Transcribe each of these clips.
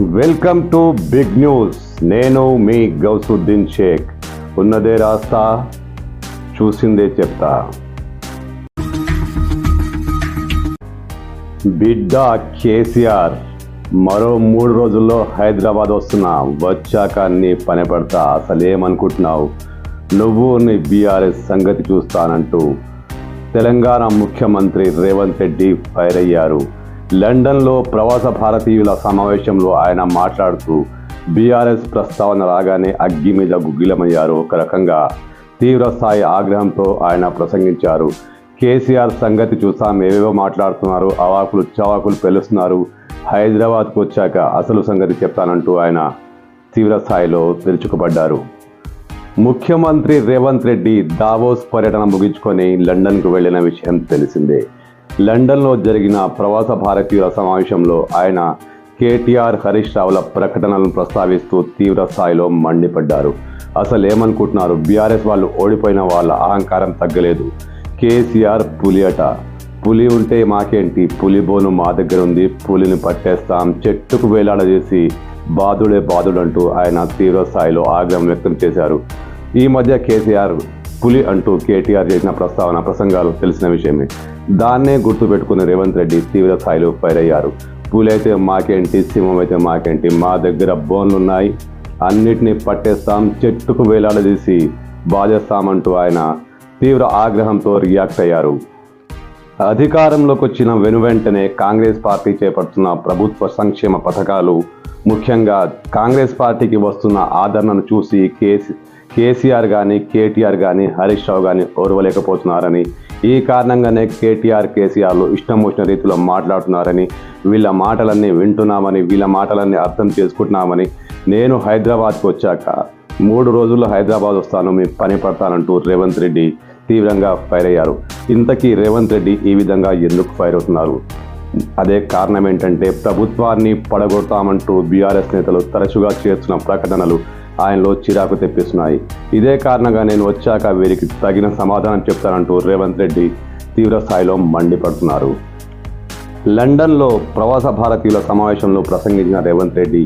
Welcome to big news నేను మీ గౌసుద్దీన్ షేక్. ఉన్నదే రాస్తా చూసిందే చెప్తా. బిడ్డ కేసీఆర్ మరో మూడు రోజుల్లో హైదరాబాద్ వస్తున్నా. వచ్చాక నీ పని పడతా అసలేమనుకుంటున్నావు? నువ్వు నీ బీఆర్ఎస్ సంగతి చూస్తానంటూ తెలంగాణ ముఖ్యమంత్రి రేవంత్ రెడ్డి ఫైర్ అయ్యారు. లండన్లో ప్రవాస భారతీయుల సమావేశంలో ఆయన మాట్లాడుతూ బీఆర్ఎస్ ప్రస్తావన రాగానే అగ్గి మీద గుగ్గిలమయ్యారు. ఒక రకంగా తీవ్రస్థాయి ఆగ్రహంతో ఆయన ప్రసంగించారు. కేసీఆర్ సంగతి చూసాం ఏవేవో మాట్లాడుతున్నారు అవాకులు చవాకులు పెలుస్తున్నారు. హైదరాబాద్కు వచ్చాక అసలు సంగతి చెప్తానంటూ ఆయన తీవ్రస్థాయిలో తెరుచుకుపడ్డారు. ముఖ్యమంత్రి రేవంత్ రెడ్డి దావోస్ పర్యటన ముగించుకొని లండన్కు వెళ్ళిన విషయం తెలిసిందే. లండన్లో జరిగిన ప్రవాస భారతీయుల సమావేశంలో ఆయన కేటీఆర్ హరీష్ రావుల ప్రకటనలను ప్రస్తావిస్తూ తీవ్ర స్థాయిలో మండిపడ్డారు. అసలు ఏమనుకుంటున్నారు బీఆర్ఎస్ వాళ్ళు ఓడిపోయిన వాళ్ళ అహంకారం తగ్గలేదు. కేసీఆర్ పులి అట పులి ఉంటే మాకేంటి? పులి బోను మా దగ్గర ఉంది. పులిని పట్టేస్తాం. చెట్టుకు వేలాడజేసి బాధుడే బాధుడంటూ ఆయన తీవ్ర స్థాయిలో ఆగ్రహం వ్యక్తం చేశారు. ఈ మధ్య కేసీఆర్ పులి అంటూ కేటీఆర్ చేసిన ప్రస్తావన ప్రసంగాలు తెలిసిన విషయమే. దాన్నే గుర్తుపెట్టుకున్న రేవంత్ రెడ్డి తీవ్ర స్థాయిలో ఫైర్ అయ్యారు. పులి మాకేంటి సింహం అయితే మాకేంటి మా దగ్గర బోన్లు ఉన్నాయి అన్నిటినీ పట్టేస్తాం చెట్టుకు వేలాడదీసి బాధేస్తామంటూ ఆయన తీవ్ర ఆగ్రహంతో రియాక్ట్ అయ్యారు. అధికారంలోకి వచ్చిన వెనువెంటనే కాంగ్రెస్ పార్టీ చేపడుతున్న ప్రభుత్వ సంక్షేమ పథకాలు ముఖ్యంగా కాంగ్రెస్ పార్టీకి వస్తున్న ఆదరణను చూసి కేసీ కేసీఆర్ కానీ కేటీఆర్ కానీ హరీష్ రావు కానీ ఓర్వలేకపోతున్నారని ఈ కారణంగానే కేటీఆర్ కేసీఆర్లు ఇష్టం వచ్చిన రీతిలో మాట్లాడుతున్నారని వీళ్ళ మాటలన్నీ వింటున్నామని వీళ్ళ మాటలన్నీ అర్థం చేసుకుంటున్నామని నేను హైదరాబాద్కి వచ్చాక మూడు రోజుల్లో హైదరాబాద్ వస్తాను మీ పని పడతానంటూ రేవంత్ రెడ్డి తీవ్రంగా ఫైర్ అయ్యారు. ఇంతకీ రేవంత్ రెడ్డి ఈ విధంగా ఎందుకు ఫైర్ అవుతున్నారు? అదే కారణం ఏంటంటే ప్రభుత్వాన్ని పడగొడతామంటూ బీఆర్ఎస్ నేతలు తరచుగా చేస్తున్న ప్రకటనలు ఆయనలో చిరాకు తెప్పిస్తున్నాయి. ఇదే కారణంగా నేను వచ్చాక వీరికి తగిన సమాధానం చెప్తానంటూ రేవంత్ రెడ్డి తీవ్ర స్థాయిలో మండిపడుతున్నారు. లండన్లో ప్రవాస భారతీయుల సమావేశంలో ప్రసంగించిన రేవంత్ రెడ్డి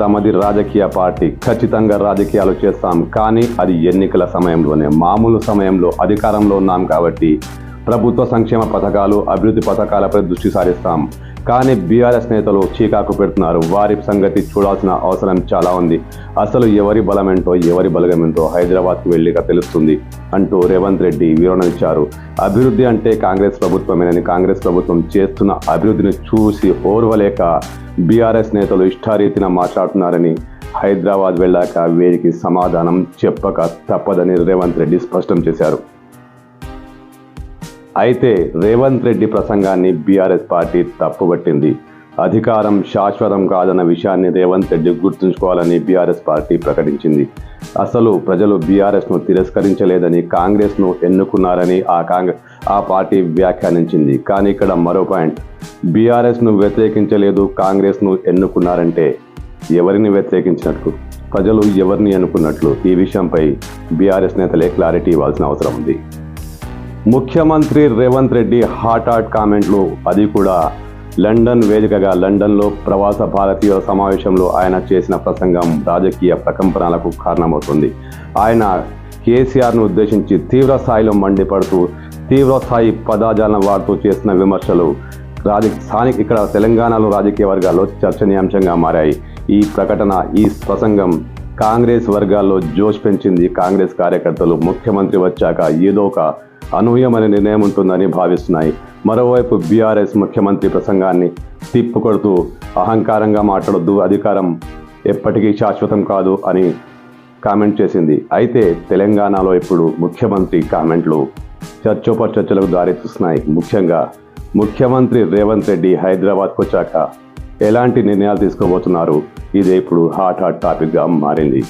తమది రాజకీయ పార్టీ ఖచ్చితంగా రాజకీయాలు చేస్తాం కానీ అది ఎన్నికల సమయంలోనే మామూలు సమయంలో అధికారంలో ఉన్నాం కాబట్టి ప్రభుత్వ సంక్షేమ పథకాలు అభివృద్ధి పథకాలపై దృష్టి సారిస్తాం. కానీ బీఆర్ఎస్ నేతలు చీకాకు పెడుతున్నారు. వారి సంగతి చూడాల్సిన అవసరం చాలా ఉంది. అసలు ఎవరి బలమేంటో ఎవరి బలగమేంటో హైదరాబాద్కు వెళ్ళిక తెలుస్తుంది అంటూ రేవంత్ రెడ్డి వివరణనిచ్చారు అభివృద్ధి అంటే కాంగ్రెస్ ప్రభుత్వమేనని కాంగ్రెస్ ప్రభుత్వం చేస్తున్న అభివృద్ధిని చూసి ఓర్వలేక బీఆర్ఎస్ నేతలు ఇష్టారీతిన మాట్లాడుతున్నారని హైదరాబాద్ వెళ్ళాక వీరికి సమాధానం చెప్పక తప్పదని రేవంత్ రెడ్డి స్పష్టం చేశారు. అయితే రేవంత్ రెడ్డి ప్రసంగాన్ని బీఆర్ఎస్ పార్టీ తప్పుపట్టింది అధికారం శాశ్వతం కాదన్న విషయాన్ని రేవంత్ రెడ్డి గుర్తుంచుకోవాలని బీఆర్ఎస్ పార్టీ ప్రకటించింది. అసలు ప్రజలు బీఆర్ఎస్ను తిరస్కరించలేదని కాంగ్రెస్ను ఎన్నుకున్నారని ఆ కాంగ్రెస్ ఆ పార్టీ వ్యాఖ్యానించింది. కానీ ఇక్కడ మరో పాయింట్. బీఆర్ఎస్ను వ్యతిరేకించలేదు కాంగ్రెస్ను ఎన్నుకున్నారంటే ఎవరిని వ్యతిరేకించినట్లు ప్రజలు ఎవరిని అనుకున్నట్లు ఈ విషయంపై బీఆర్ఎస్ నేతలే క్లారిటీ ఇవ్వాల్సిన అవసరం ఉంది. ముఖ్యమంత్రి రేవంత్ రెడ్డి హాట్ హాట్ కామెంట్లు. అది కూడా లండన్ వేదికగా లండన్లో ప్రవాస భారతీయుల సమావేశంలో ఆయన చేసిన ప్రసంగం రాజకీయ ప్రకంపనలకు కారణమవుతుంది. ఆయన కేసీఆర్ను ఉద్దేశించి తీవ్ర స్థాయిలో మండిపడుతూ తీవ్ర స్థాయి పదాజాలను వాడుతూ చేసిన విమర్శలు రాజ స్థానిక ఇక్కడ తెలంగాణలో రాజకీయ వర్గాల్లో చర్చనీయాంశంగా మారాయి. ఈ ప్రకటన ఈ ప్రసంగం కాంగ్రెస్ వర్గాల్లో జోష్ పెంచింది కాంగ్రెస్ కార్యకర్తలు. ముఖ్యమంత్రి వచ్చాక ఏదో ఒక అనూహ్యమైన నిర్ణయం ఉంటుందని భావిస్తున్నాయి. మరోవైపు బీఆర్ఎస్ ముఖ్యమంత్రి ప్రసంగాన్ని తిప్పుకొడుతూ అహంకారంగా మాట్లాడొద్దు అధికారం ఎప్పటికీ శాశ్వతం కాదు అని కామెంట్ చేసింది. అయితే తెలంగాణలో ఇప్పుడు ముఖ్యమంత్రి కామెంట్లు చర్చోపచర్చలకు దారితీస్తున్నాయి ముఖ్యంగా ముఖ్యమంత్రి రేవంత్ రెడ్డి హైదరాబాద్కు వచ్చాక ఎలాంటి నిర్ణయాలు తీసుకోబోతున్నారు? ఇదే ఇప్పుడు హాట్ హాట్ టాపిక్గా మారింది.